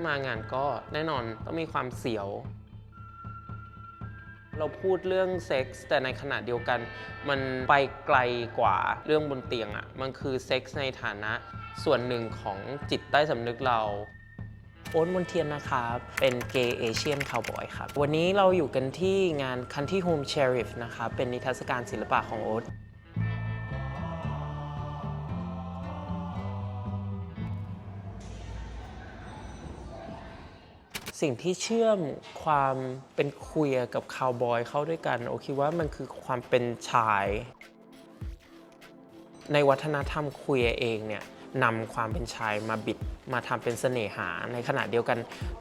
ามางานก็แน่นอนต้องมีความเสียว เราพูดเรื่องเซ็กส์แต่ในขณะเดียวกัน มันไปไกลกว่าเรื่องบนเตียงอะ่ะ มันคือเซ็กส์ในฐานะส่วนหนึ่งของจิตใต้สำนึกเราโอ๊ตมนเทียนนะครับ เป็นเกย์เอเชียนคาวบอยครับ วันนี้เราอยู่กันที่งาน Country Home Sheriff นะครับ เป็นนิทรรศการศิลปะของโอ๊ต สิ่งที่เชื่อมความเป็นคุยกับคาวบอยเข้าด้วยกัน โอคิดว่ามันคือความเป็นชาย ในวัฒนธรรมคุยเองเนี่ยนำความเป็นชายมาบิดมาทำเป็นเสน่หา ในขณะเดียวกัน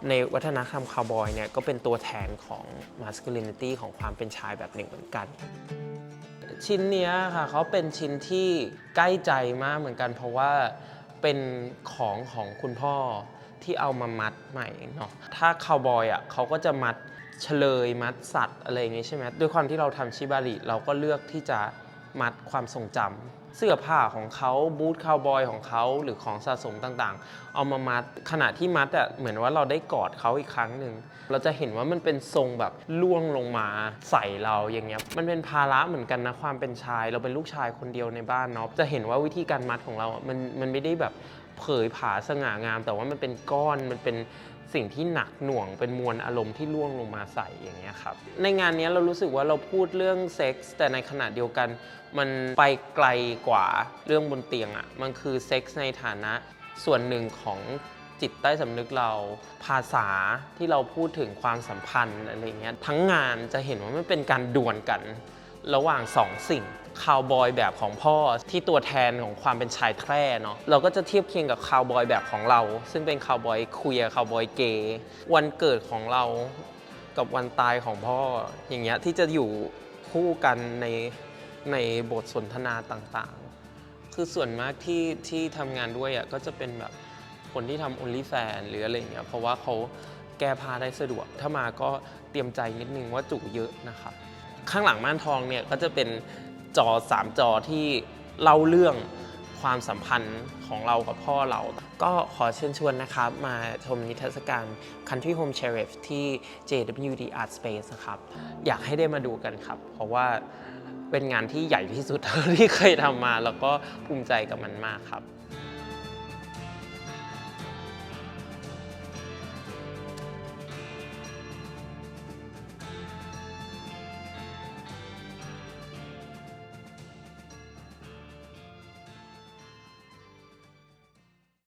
ในวัฒนธรรมคาวบอยเนี่ยก็เป็นตัวแทนของ masculinity ของความเป็นชายแบบหนึ่งเหมือนกัน ชิ้นนี้ค่ะเขาเป็นชิ้นที่ใกล้ใจมากเหมือนกัน เพราะว่าเป็นของของคุณพ่อ ที่เอามามัดใหม่เนาะถ้าคาวบอยอะเขาก็จะมัดเฉลยมัดสัตว์อะไรอย่างงี้ใช่ไหมด้วยความที่เราทำชิบาริเราก็เลือกที่จะมัดความทรงจำเสื้อผ้าของเขาบูทคาวบอยของเขาหรือของสะสมต่างๆ เอามามัดขณะที่มัดอะเหมือนว่าเราได้กอดเขาอีกครั้งหนึ่งเราจะเห็นว่ามันเป็นทรงแบบล่วงลงมาใส่เราอย่างเงี้ยมันเป็นภาระเหมือนกันนะความเป็นชาย เราเป็นลูกชายคนเดียวในบ้านเนาะจะเห็นว่าวิธีการมัดของเราอะมันมันไม่ได้แบบ เผยผาสง่างาม แต่ว่ามันเป็นก้อนมันเป็นสิ่งที่หนักหน่วงเป็นมวลอารมณ์ที่ล่วงลงมาใส่อย่างเงี้ยครับในงานนี้เรารู้สึกว่าเราพูดเรื่องเซ็กส์แต่ในขณะเดียวกัน มันไปไกลกว่าเรื่องบนเตียงอะ่ะมันคือเซ็กส์ในฐานะส่วนหนึ่งของจิตใต้สำนึกเราภาษาที่เราพูดถึงความสัมพันธ์อะไรเงี้ยทั้งงานจะเห็นว่ามันเป็นการดวลกัน ระหว่างสองสิ่งคาวบอยแบบของพ่อที่ตัวแทนของความเป็นชายแคร่เนาะเราก็จะเทียบเคียงกับคาวบอยแบบของเรา ซึ่งเป็นคาวบอยเคลียคาวบอยเกย์วันเกิดของเรากับวันตายของพ่ออย่างเงี้ยที่จะอยู่คู่กันในในบทสนทนาต่างๆ คือส่วนมากที่ที่ทำงานด้วยอะก็จะเป็นแบบคนที่ทำ OnlyFans หรืออะไรเงี้ยเพราะว่าเขาแก้ผ้าได้สะดวก ถ้ามาก็เตรียมใจนิดนึงว่าจุเยอะนะครับ ข้างหลังม่านทองเนี่ยก็จะเป็นจอ 3 จอที่เล่าเรื่องความสัมพันธ์ของเรากับพ่อเรา ก็ขอเชิญชวนนะครับ มาชมนิทรรศการ Country Home Sheriff ที่ JWD Art Space นะครับ อยากให้ได้มาดูกันครับ เพราะว่าเป็นงานที่ใหญ่ที่สุดที่เคยทำมา แล้วก็ภูมิใจกับมันมากครับ